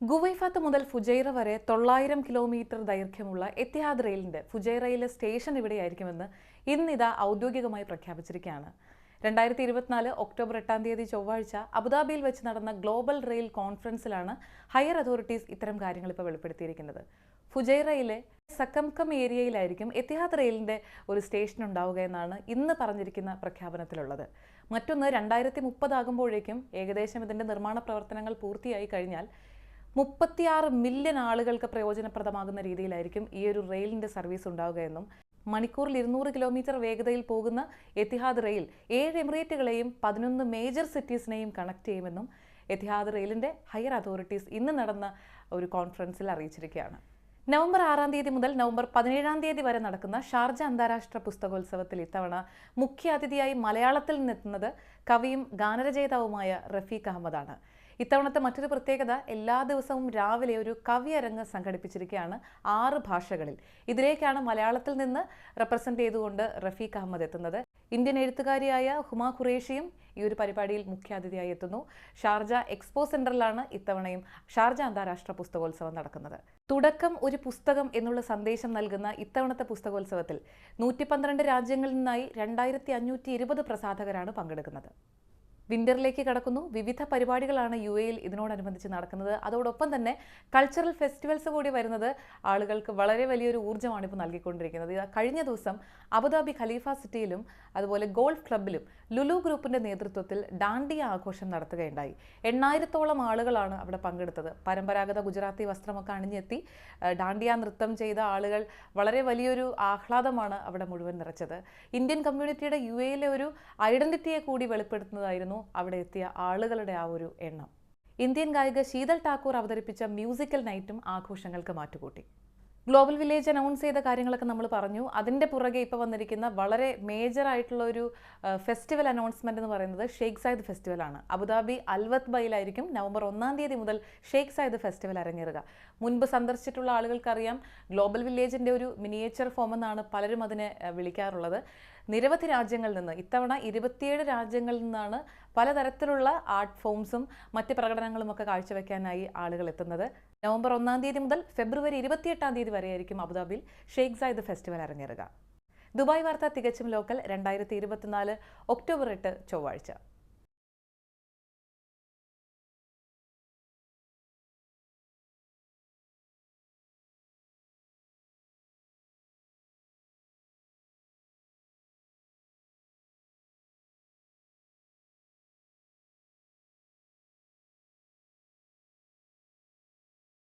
Ghuwaifat മുതൽ Fujairah വരെ തൊള്ളായിരം കിലോമീറ്റർ ദൈർഘ്യമുള്ള എത്തിഹാദ് റെയിലിന്റെ ഫുജൈറയിലെ സ്റ്റേഷൻ ഇവിടെയായിരിക്കുമെന്ന് ഇന്നിതാ ഔദ്യോഗികമായി പ്രഖ്യാപിച്ചിരിക്കുകയാണ്. രണ്ടായിരത്തി ഇരുപത്തിനാല് ഒക്ടോബർ എട്ടാം തീയതി ചൊവ്വാഴ്ച അബുദാബിയിൽ വെച്ച് നടന്ന ഗ്ലോബൽ റെയിൽ കോൺഫറൻസിലാണ് ഹയർ അതോറിറ്റീസ് ഇത്തരം കാര്യങ്ങൾ ഇപ്പോൾ വെളിപ്പെടുത്തിയിരിക്കുന്നത്. ഫുജൈറയിലെ സക്കംകം ഏരിയയിലായിരിക്കും എത്തിഹാദ് റെയിലിന്റെ ഒരു സ്റ്റേഷൻ ഉണ്ടാവുക എന്നാണ് ഇന്ന് പറഞ്ഞിരിക്കുന്ന പ്രഖ്യാപനത്തിലുള്ളത്. മറ്റൊന്ന് രണ്ടായിരത്തി മുപ്പതാകുമ്പോഴേക്കും ഏകദേശം ഇതിന്റെ നിർമ്മാണ പ്രവർത്തനങ്ങൾ പൂർത്തിയായി കഴിഞ്ഞാൽ മുപ്പത്തിയാറ് മില്യൺ ആളുകൾക്ക് പ്രയോജനപ്രദമാകുന്ന രീതിയിലായിരിക്കും ഈ ഒരു റെയിലിന്റെ സർവീസ് ഉണ്ടാവുകയെന്നും മണിക്കൂറിൽ ഇരുന്നൂറ് കിലോമീറ്റർ വേഗതയിൽ പോകുന്ന എത്തിഹാദ് റെയിൽ ഏഴ് എമിറേറ്റുകളെയും പതിനൊന്ന് മേജർ സിറ്റീസിനെയും കണക്ട് ചെയ്യുമെന്നും എത്തിഹാദ് റെയിലിന്റെ ഹയർ അതോറിറ്റീസ് ഇന്ന് നടന്ന ഒരു കോൺഫറൻസിൽ അറിയിച്ചിരിക്കുകയാണ്. നവംബർ ആറാം തീയതി മുതൽ നവംബർ പതിനേഴാം തീയതി വരെ നടക്കുന്ന ഷാർജ അന്താരാഷ്ട്ര പുസ്തകോത്സവത്തിൽ ഇത്തവണ മുഖ്യ അതിഥിയായി മലയാളത്തിൽ നിന്നെത്തുന്നത് കവിയും ഗാനരചയിതാവുമായ റഫീഖ് അഹമ്മദാണ്. ഇത്തവണത്തെ മറ്റൊരു പ്രത്യേകത എല്ലാ ദിവസവും രാവിലെ ഒരു കവിയരങ്ങ് സംഘടിപ്പിച്ചിരിക്കുകയാണ് ആറ് ഭാഷകളിൽ. ഇതിലേക്കാണ് മലയാളത്തിൽ നിന്ന് റെപ്രസെന്റ് ചെയ്തുകൊണ്ട് റഫീഖ് അഹമ്മദ് എത്തുന്നത്. ഇന്ത്യൻ എഴുത്തുകാരിയായ ഹുമ ഖുറേഷിയും ഈ ഒരു പരിപാടിയിൽ മുഖ്യാതിഥിയായി എത്തുന്നു. ഷാർജ എക്സ്പോ സെന്ററിലാണ് ഇത്തവണയും ഷാർജ അന്താരാഷ്ട്ര പുസ്തകോത്സവം നടക്കുന്നത്. തുടക്കം ഒരു പുസ്തകം എന്നുള്ള സന്ദേശം നൽകുന്ന ഇത്തവണത്തെ പുസ്തകോത്സവത്തിൽ നൂറ്റി പന്ത്രണ്ട് രാജ്യങ്ങളിൽ നിന്നായി രണ്ടായിരത്തി അഞ്ഞൂറ്റി ഇരുപത് പ്രസാധകരാണ് പങ്കെടുക്കുന്നത്. വിന്ററിലേക്ക് കടക്കുന്നു. വിവിധ പരിപാടികളാണ് യു എയിൽ ഇതിനോടനുബന്ധിച്ച് നടക്കുന്നത്. അതോടൊപ്പം തന്നെ കൾച്ചറൽ ഫെസ്റ്റിവൽസ് കൂടി വരുന്നത് ആളുകൾക്ക് വളരെ വലിയൊരു ഊർജമാണ് ഇപ്പോൾ നൽകിക്കൊണ്ടിരിക്കുന്നത്. കഴിഞ്ഞ ദിവസം അബുദാബി ഖലീഫ സിറ്റിയിലും അതുപോലെ ഗോൾഫ് ക്ലബിലും ലുലു ഗ്രൂപ്പിന്റെ നേതൃത്വത്തിൽ ഡാണ്ടിയ ആഘോഷം നടത്തുകയുണ്ടായി. എണ്ണായിരത്തോളം ആളുകളാണ് അവിടെ പങ്കെടുത്തത്. പരമ്പരാഗത ഗുജറാത്തി വസ്ത്രമൊക്കെ അണിഞ്ഞെത്തി ഡാണ്ടിയ നൃത്തം ചെയ്ത ആളുകൾ വളരെ വലിയൊരു ആഹ്ലാദമാണ് അവിടെ മുഴുവൻ നിറച്ചത്. ഇന്ത്യൻ കമ്മ്യൂണിറ്റിയുടെ യു എയിലെ ഒരു ഐഡന്റിറ്റിയെ കൂടി വെളിപ്പെടുത്തുന്നതായിരുന്നു അവിടെ എത്തിയ ആളുകളുടെ ആ ഒരു എണ്ണം. ഇന്ത്യൻ ഗായിക ശീതൽ ടാക്കൂർ അവതരിപ്പിച്ച മ്യൂസിക്കൽ നൈറ്റും ആഘോഷങ്ങൾക്ക് മാറ്റുകൂട്ടി. ഗ്ലോബൽ വില്ലേജ് അനൗൺസ് ചെയ്ത കാര്യങ്ങളൊക്കെ നമ്മൾ പറഞ്ഞു. അതിന്റെ പുറകെ ഇപ്പോൾ വന്നിരിക്കുന്ന വളരെ മേജർ ആയിട്ടുള്ള ഒരു ഫെസ്റ്റിവൽ അനൗൺസ്മെന്റ് എന്ന് പറയുന്നത് ഷെയ്ഖ് സായിദ് ഫെസ്റ്റിവൽ ആണ്. അബുദാബി അൽവത്ത് ബൈയിലായിരിക്കും നവംബർ ഒന്നാം തീയതി മുതൽ ഷെയ്ഖ് സായിദ് ഫെസ്റ്റിവൽ അരങ്ങേറുക. മുൻപ് സന്ദർശിച്ചിട്ടുള്ള ആളുകൾക്കറിയാം ഗ്ലോബൽ വില്ലേജിന്റെ ഒരു മിനിയേച്ചർ ഫോം എന്നാണ് പലരും അതിനെ വിളിക്കാറുള്ളത്. നിരവധി രാജ്യങ്ങളിൽ നിന്ന് ഇത്തവണ ഇരുപത്തിയേഴ് രാജ്യങ്ങളിൽ നിന്നാണ് പലതരത്തിലുള്ള ആർട്ട് ഫോംസും മറ്റ് പ്രകടനങ്ങളും ഒക്കെ കാഴ്ചവെക്കാനായി ആളുകൾ എത്തുന്നത്. നവംബർ ഒന്നാം തീയതി മുതൽ ഫെബ്രുവരി ഇരുപത്തിയെട്ടാം തീയതി വരെയായിരിക്കും അബുദാബിയിൽ ഷെയ്ഖ് സായിദ് ഫെസ്റ്റിവൽ അരങ്ങേറുക. ദുബായ് വാർത്ത തികച്ചും ലോക്കൽ. രണ്ടായിരത്തി ഇരുപത്തിനാല് ഒക്ടോബർ എട്ട് ചൊവ്വാഴ്ച.